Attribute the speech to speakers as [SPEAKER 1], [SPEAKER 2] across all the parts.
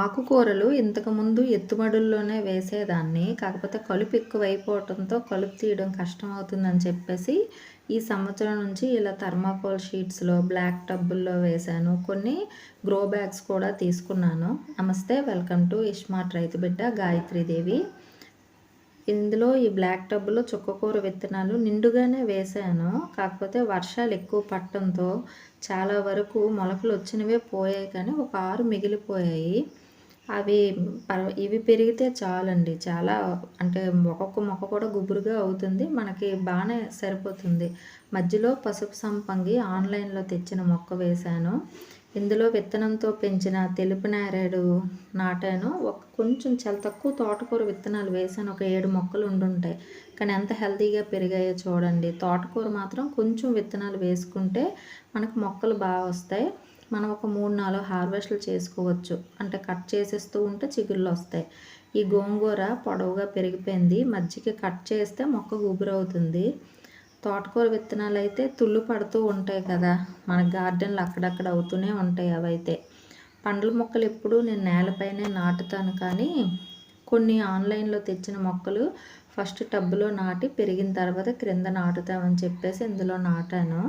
[SPEAKER 1] ఆకుకూరలు ఇంతకుముందు ఎత్తుమడుల్లోనే వేసేదాన్ని. కాకపోతే కలుపు ఎక్కువైపోవటంతో కలుపు తీయడం కష్టం అవుతుందని చెప్పేసి ఈ సంవత్సరం నుంచి ఇలా థర్మాకోల్ షీట్స్లో బ్లాక్ టబ్బుల్లో వేశాను. కొన్ని గ్రో బ్యాగ్స్ కూడా తీసుకున్నాను. నమస్తే వెల్కమ్ టు ఇస్మార్ట్ రైతు బిడ్డ గాయత్రీదేవి ఇందులో ఈ బ్లాక్ టబ్లో చుక్కకూర విత్తనాలు నిండుగానే వేసాను. కాకపోతే వర్షాలు ఎక్కువ పట్టడంతో చాలా వరకు మొలకలు వచ్చినవే పోయాయి కానీ ఒక ఆరు మిగిలిపోయాయి. అవి ఇవి పెరిగితే చాలండి. చాలా అంటే ఒక్కొక్క మొక్క కూడా గుబురుగా అవుతుంది. మనకి బాగానే సరిపోతుంది. మధ్యలో పసుపు సంపంగి ఆన్లైన్లో తెచ్చిన మొక్క వేశాను. ఇందులో విత్తనంతో పెంచిన తెలుపు నేరేడు నాటాను ఒక కొంచెం చాలా తక్కువ తోటకూర విత్తనాలు వేసాను. ఒక ఏడు మొక్కలు ఉండుంటాయి. కానీ ఎంత హెల్తీగా పెరిగాయో చూడండి. తోటకూర మాత్రం కొంచెం విత్తనాలు వేసుకుంటే మనకు మొక్కలు బాగా వస్తాయి. మనం ఒక మూడు నాలుగు హార్వెస్ట్లు చేసుకోవచ్చు. అంటే కట్ చేసేస్తూ ఉంటే చిగుళ్ళు వస్తాయి. ఈ గోంగూర పొడవుగా పెరిగిపోయింది. మధ్యకి కట్ చేస్తే మొక్క గుబురవుతుంది. తోటకూర విత్తనాలు అయితే తుళ్ళు పడుతూ ఉంటాయి కదా. మన గార్డెన్లు అక్కడక్కడ అవుతూనే ఉంటాయి అవైతే. పండ్ల మొక్కలు ఎప్పుడూ నేను నేలపైనే నాటుతాను కానీ కొన్ని ఆన్లైన్లో తెచ్చిన మొక్కలు ఫస్ట్ టబ్బులో నాటి పెరిగిన తర్వాత క్రింద నాటుతామని చెప్పేసి ఇందులో నాటాను.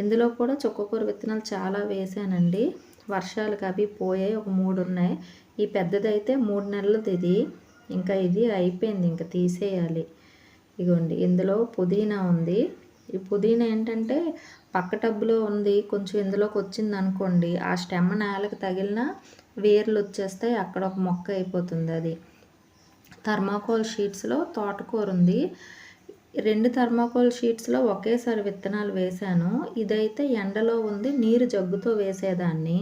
[SPEAKER 1] ఇందులో కూడా చుక్కకూర విత్తనాలు చాలా వేసానండి. వర్షాలకు అవి పోయాయి ఒక మూడు ఉన్నాయి. ఈ పెద్దదైతే మూడు నెలలది ఇది. ఇంకా ఇది అయిపోయింది ఇంకా తీసేయాలి. ఇగోండి ఇందులో పుదీనా ఉంది. ఈ పుదీనా ఏంటంటే పక్క టబ్బులో ఉంది కొంచెం ఇందులోకి వచ్చింది అనుకోండి ఆ స్టెమ్ నేలకు తగిలిన వేర్లు వచ్చేస్తాయి అక్కడ ఒక మొక్క అయిపోతుంది అది. థర్మాకోల్ షీట్స్లో తోటకూర ఉంది. రెండు థర్మాకోల్ షీట్స్లో ఒకేసారి విత్తనాలు వేశాను. ఇదైతే ఎండలో ఉంది నీరు జగ్గుతో వేసేదాన్ని.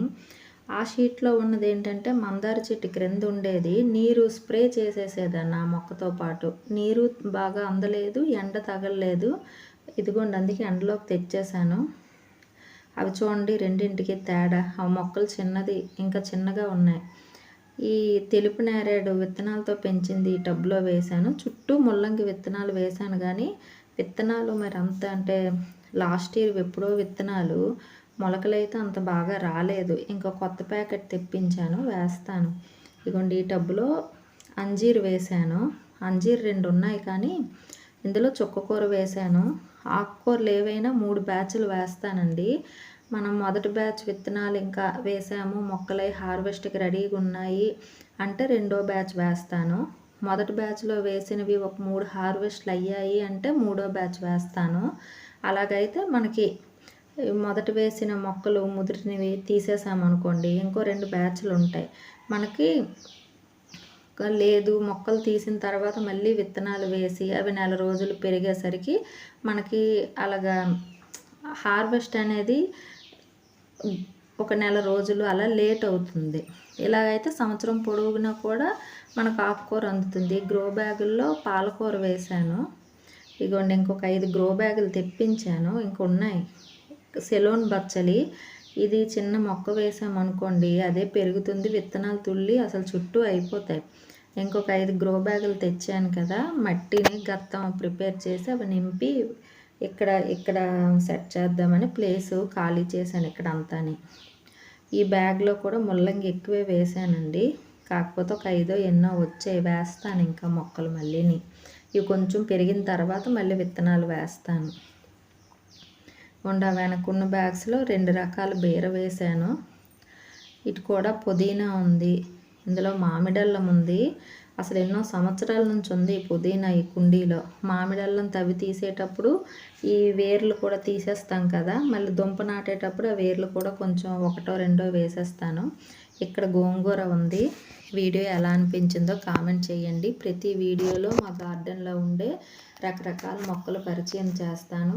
[SPEAKER 1] ఆ షీట్లో ఉన్నది ఏంటంటే మందార చెట్టు క్రింద ఉండేది. నీరు స్ప్రే చేసేసేదాన్ని ఆ మొక్కతో పాటు. నీరు బాగా అందలేదు ఎండ తగలలేదు. ఇదిగోండి అందుకే ఎండలోకి తెచ్చేసాను అవి చూడండి రెండింటికి తేడా. ఆ మొక్కలు చిన్నది ఇంకా చిన్నగా ఉన్నాయి. ఈ తెలుపు నేరేడు విత్తనాలతో పెంచింది ఈ టబ్లో వేశాను. చుట్టూ ముల్లంగి విత్తనాలు వేశాను కానీ విత్తనాలు మరి అంత అంటే లాస్ట్ ఇయర్ ఎప్పుడో విత్తనాలు మొలకలైతే అంత బాగా రాలేదు. ఇంకా కొత్త ప్యాకెట్ తెప్పించాను వేస్తాను. ఇదిగోండి ఈ టబ్బులో అంజీర్ వేశాను అంజీర్ రెండు ఉన్నాయి కానీ ఇందులో చుక్కకూర వేశాను ఆకుకూరలు ఏవైనా మూడు బ్యాచ్లు వేస్తానండి. మనం మొదటి బ్యాచ్ విత్తనాలు ఇంకా వేసాము. మొక్కలై హార్వెస్ట్కి రెడీగా ఉన్నాయి అంటే రెండో బ్యాచ్ వేస్తాను. మొదటి బ్యాచ్లో వేసినవి ఒక మూడు హార్వెస్ట్లు అయ్యాయి అంటే మూడో బ్యాచ్ వేస్తాను. అలాగైతే మనకి మొదట వేసిన మొక్కలు ముదిరినవి తీసేసామనుకోండి ఇంకో రెండు బ్యాచ్లు ఉంటాయి మనకి లేదు మొక్కలు తీసిన తర్వాత మళ్ళీ విత్తనాలు వేసి అవి నెల రోజులు పెరిగేసరికి మనకి అలాగా హార్వెస్ట్ అనేది ఒక నెల రోజులు అలా లేట్ అవుతుంది. ఇలాగైతే సంవత్సరం పొడవునా కూడా మనకు ఆకుకూర అందుతుంది. గ్రో బ్యాగుల్లో పాలకూర వేశాను. ఇగోండి ఇంకొక ఐదు గ్రో బ్యాగులు తెప్పించాను. ఇంకొన్నాయి. సెలోన్ బచ్చలి. ఇది చిన్న మొక్క వేసామనుకోండి అదే పెరుగుతుంది విత్తనాలు తుల్లి అసలు చుట్టూ అయిపోతాయి. ఇంకొక ఐదు గ్రో బ్యాగులు తెచ్చాను కదా మట్టిని గత్తం ప్రిపేర్ చేసి అవి నింపి ఇక్కడ ఇక్కడ సెట్ చేద్దామని ప్లేసు ఖాళీ చేశాను ఇక్కడ అంతాని ఈ బ్యాగ్లో కూడా ముల్లంగి ఎక్కువే వేసానండి. కాకపోతే ఒక ఐదో ఎన్నో వచ్చాయి వేస్తాను ఇంకా మొక్కలు మళ్ళీని. ఇవి కొంచెం పెరిగిన తర్వాత మళ్ళీ విత్తనాలు వేస్తాను. ఉండ వెనకున్న బ్యాగ్స్లో రెండు రకాల బీర వేసాను ఇటు కూడా పుదీనా ఉంది. ఇందులో మామిడల్లం ఉంది. అసలు ఎన్నో సంవత్సరాల నుంచి ఉంది ఈ పుదీనా ఈ కుండీలో. మామిడల్లం తవ్వి తీసేటప్పుడు ఈ వేర్లు కూడా తీసేస్తాం కదా. మళ్ళీ దుంప నాటేటప్పుడు ఆ వేర్లు కూడా కొంచెం ఒకటో రెండో వేసేస్తాను. ఇక్కడ గోంగూర ఉంది. వీడియో ఎలా అనిపించిందో కామెంట్ చేయండి. ప్రతి వీడియోలో మా గార్డెన్లో ఉండే రకరకాల మొక్కలు పరిచయం చేస్తాను.